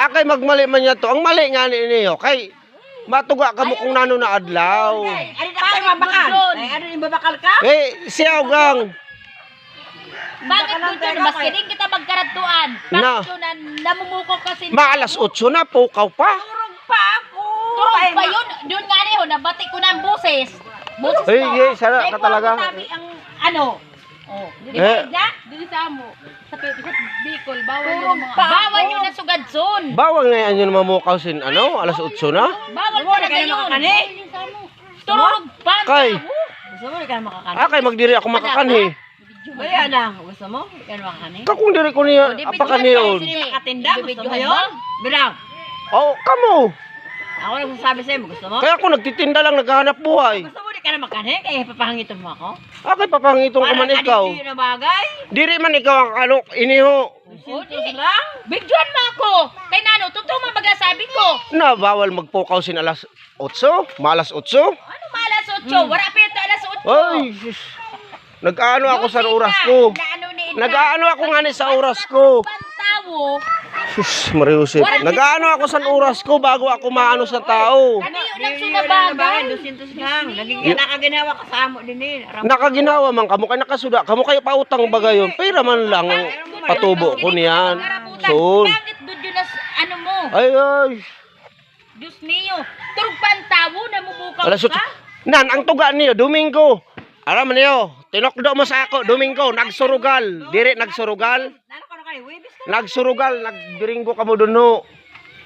akay magmali man niya to. Ang mali nga ni niyo kay matuga ka mo kung nano na adlaw. Ano na kayo mabakal? Ay, ano yung babakal ka? Eh, siya gang. Bakit mo dyan? Mas kining kita magkaratuan. Na. Bakit na namumukok kasi. Maalas 8 na, pukaw pa. Turog pa ako. Turog pa yun. Doon nga rin, nabati ko na ang buses. Buses Ay, ko. ay, sana Ay, ka talaga. ko ang ano. Oh, dili Eh. ba? Dili sa amo. Sa, sa Bicol, bawal yung mga... pa. Bawal yun na sugad-son. Bawal nga yan yung mamukaw sin ano, alas 8 na. Bawal Wala ka na yun. makakani. Turog pa. Kay, Gusto mo, di ka na makakani. akay magdiri ako makakanhi. Kaya na, gusto mo? Di ka na makakani. Kakong diri ko niya apakaniyon. Sino yung makatinda? Gusto mo yun? Bilang. Oh, kamo. Ako nagsasabi sa'yo, gusto mo? Kaya ako nagtitinda lang naghahanap buhay. Gusto na makakani? Kaya papahangitan mo ako? Akay papangitong ka man ikaw. adiktiyo na bagay. Diri man ikaw ang ano, iniho. Sintos lang. Bigyan mo ako. Kay Nano, totoo mo magasabi ko. Na bawal magpukaw sin alas 8, malas 8. Ano malas 8? Wala pa ito alas 8. Ay, sis. Nag-ano ako sa oras ko. Nag-ano ako nga ni sa oras ko. Pantawo. Sus, Mariusip. Nag-ano ako sa oras ko bago ako maano sa tao. Ano yun ang Hindi sunabagay? Dusintos lang. Naging nakaginawa ka sa amo din eh. Nakaginawa man kamo kay nakasuda. Kamo kay pautang bagay yun. Pera man lang ang patubo ko niyan. Son. Bakit doon yun as, ano mo? Ay ay. Diyos mio. Turog pantawo na mumukaw Alas ka? Nan, ang tuga niyo Domingo. Alam niyo, tinokdo mo sa ako Domingo, nagsurugal. Dire nagsurugal. Nagsurugal, nagbiringgo ka mo duno.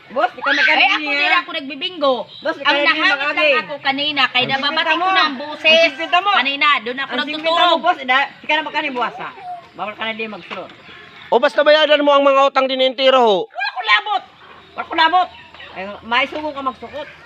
Boss, di ka magkano Ay, ako din ako nagbibingo. Boss, Ang ikaw din makagi. lang ako kanina, kay Ang nababati ko mo. ang buses. Sipita mo. Kanina, doon ako Ang singkita mo, nagtutulog. boss. da- Di ka na magkano buwasa. Bawal ka na di magsulot. O basta bayadan mo ang mga utang din entero ho. Wala ko labot. Wala ko labot. Ay, may sugo ka magsukot.